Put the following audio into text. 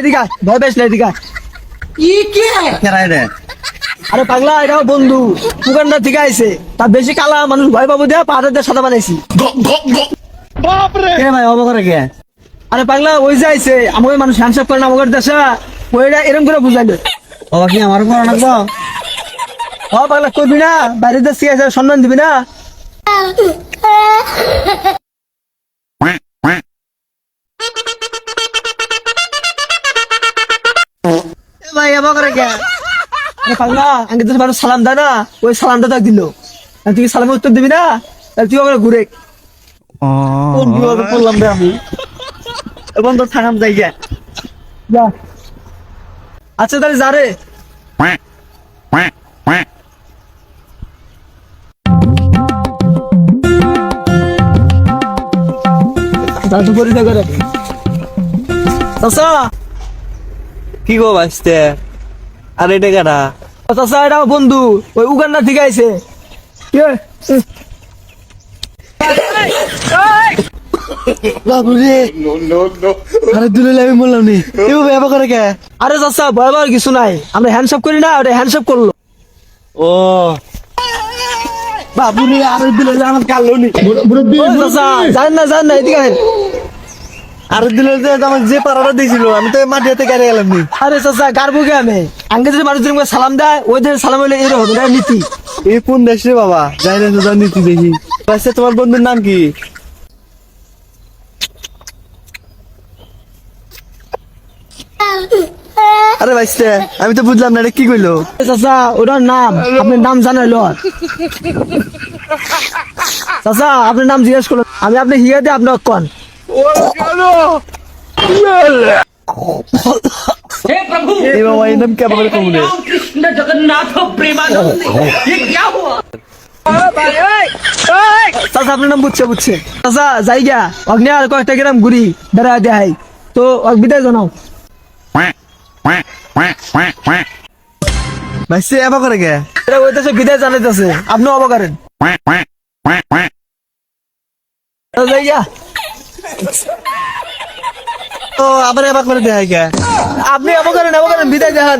এদিকে আয়। ভয় না এদিকে আয়। কেরাই রে আরে পাগলা এটা বন্ধু। উগান্ডা থেকে আইছে। তার বেশি কালা মানুষ ভয় পাবো দেয়া পাহাড়ের দিয়ে সাদা বানাইছি। কে ভাই অবাক করে কে আরে পাগলা ওই যে আইছে। আমাকে মানুষ হ্যান্ডশেক করে না আমাদের দেশে। ওইটা এরম করে বুঝাইলো। বাবা কি আমার উপর রাখব ও পাগলা করবি না? বাইরের দেশ থেকে আইছে সম্মান দিবি না? অবাক করে কে? আরে আগে দেশে মানুষ সালাম দেয় না ওই সালামটা তাক দিল। তুই সালামের উত্তর দিবি না? তাহলে তুই ওখানে ঘুরে কোন বিপদে পড়লাম রে আমি? এখন তো থাকাম যাই যা। আচ্ছা তাহলে যা রে। চাচা। কি গো বাঁচতে আর এটা কাটা ও চাচা এটা বন্ধু ওই উগান্ডা থেকে আইছে? আরে দুলে আমি বললাম নি। এভাবে অবাক করে কে? আরে চাচা ভয় কিছু নাই। আমরা হ্যান্ডশেক করি না ওটা হ্যান্ডশেক করল। ও। বাবুরে আরে দিলে আমার কালো নি। চাচা জান না জান না এদিকে। আরে দিলে যে আমার যে পাড়াটা দিয়েছিল আমি তো মাটি হাতে গাড়ি গেলাম নি। আরে চাচা গারবো কে আমি? আঙ্গে যদি মানুষ যেরকম সালাম দেয় ওই দেশে সালাম এটা নীতি। এই কোন দেশ রে বাবা? যাই না নীতি দেখি। আচ্ছা তোমার বন্ধুর নাম কি? আরে ভাইস্তে আমি তো বুঝলাম না এটা কি কইলো? এ চাচা ওটার নাম আপনার নাম জানাই লো চাচা আপনার নাম জিজ্ঞেস করল আমি আপনি হিয়া দিয়ে আপনার কন हे प्रभु এই বাবা এই নাম কেমন করে কমলে राम कृष्ण जगन्नाथ प्रेमानंद ये क्या हुआ চাচা আপনার নাম বুঝছে বুঝছে চাচা যাই গা অগ্নি আর কয়েকটা গ্রাম ঘুরি বেড়া দেখাই তো অগ বিদায় জানাও Quack, quack, quack, quack, quack. ভাইস্তে এবার করে কে এটা ওই দেশে বিদায় জানাইতেছে আপনি অবকারেন Quack, quack, ও আবার এবার করে দেখাই কে? আপনি অবকারেন করেন বিদায় দেখান।